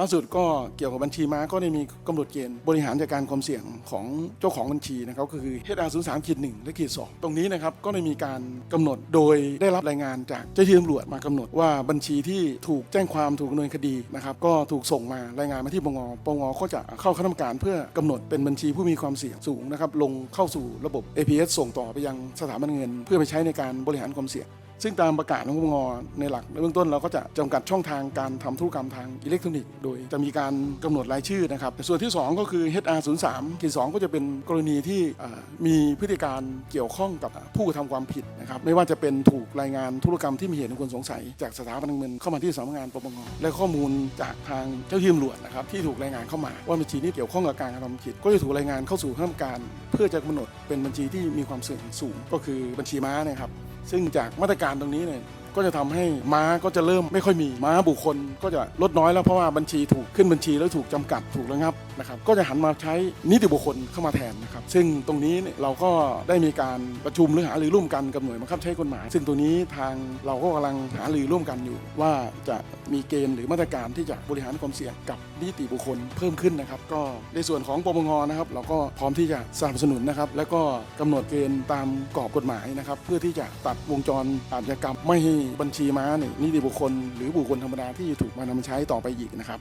ล่าสุดก็เกี่ยวกับบัญชีม้าก็ได้มีกำหนดเกณฑ์บริหารจัดการความเสี่ยงของเจ้าของบัญชีนะครับก็คือ HR 0 3ขีด1และขีด2ตรงนี้นะครับก็ได้มีการกำหนดโดยได้รับรายงานจากเจ้าหน้าที่ตำรวจมากำหนดว่าบัญชีที่ถูกแจ้งความถูกดำเนินคดีนะครับก็ถูกส่งมารายงานมาที่ปงปงก็จะเข้าคณะกรรมการเพื่อกำหนดเป็นบัญชีผู้มีความเสี่ยงสูงนะครับลงเข้าสู่ระบบ APS ส่งต่อไปยังสถาบันเงิน เพื่อไปใช้ในการบริหารความเสี่ยง ซึ่งตามประกาศของปงในหลักในเบื้องต้นเราก็จะจำกัดช่องทางการทำธุรกรรมทางอิเล็กทรอนิกส์โดยจะมีการกำหนดรายชื่อนะครับส่วนที่ 2 ก็คือ HR 0 3ขีด2ก็จะเป็นกรณีที่มีพฤติการเกี่ยวข้องกับผู้กระทำความผิดนะครับไม่ว่าจะเป็นถูกรายงานธุรกรรมที่มีเหตุควรสงสัย จากสถาบันเงินเข้ามาที่สำนักงานปปงและข้อมูลจากทางเจ้าที่ตำรวจนะครับที่ถูกรายงานเข้ามาว่าบัญชีนี้เกี่ยวข้องกับการกระทำผิด ก็จะถูกรายงานเข้าสู่คณะกรรมการ เพื่อจะกำหนดเป็นบัญชีที่มีความเสี่ยงสูง ก็คือบัญชีม้านะครับซึ่งจากมาตรการตรงนี้เนี่ยก็จะทำให้ม้าก็จะเริ่มไม่ค่อยมีม้าบุคคล ก็จะลดน้อยแล้วเพราะว่าบัญชีถูกขึ้นบัญชีแล้วถูกจำกัดถูกระงับ นะครับก็จะหันมาใช้นิติบุคคลเข้ามาแทนนะครับซึ่งตรงนี้เราก็ได้มีการประชุมหรือหารือร่วมกันกับหน่วยบังคับใช้กฎหมาย ซึ่งตัวนี้ทางเราก็กำลังหารือร่วมกันอยู่ ว่าจะมีเกณฑ์หรือมาตรการที่จะบริหารความเสี่ยงกับนิติบุคคลเพิ่มขึ้นนะครับ ก็ในส่วนของปปงนะครับ เราก็พร้อมที่จะสนับสนุนนะครับ แล้วก็กำหนดเกณฑ์ตามกรอบกฎหมายนะครับ เพื่อที่จะตัดวงจรอาชญากรรม ไม่ให้บัญชีม้านี่นิติบุคคล หรือบุคคลธรรมดาที่ถูกมานำมาใช้ต่อไปอีกนะครับ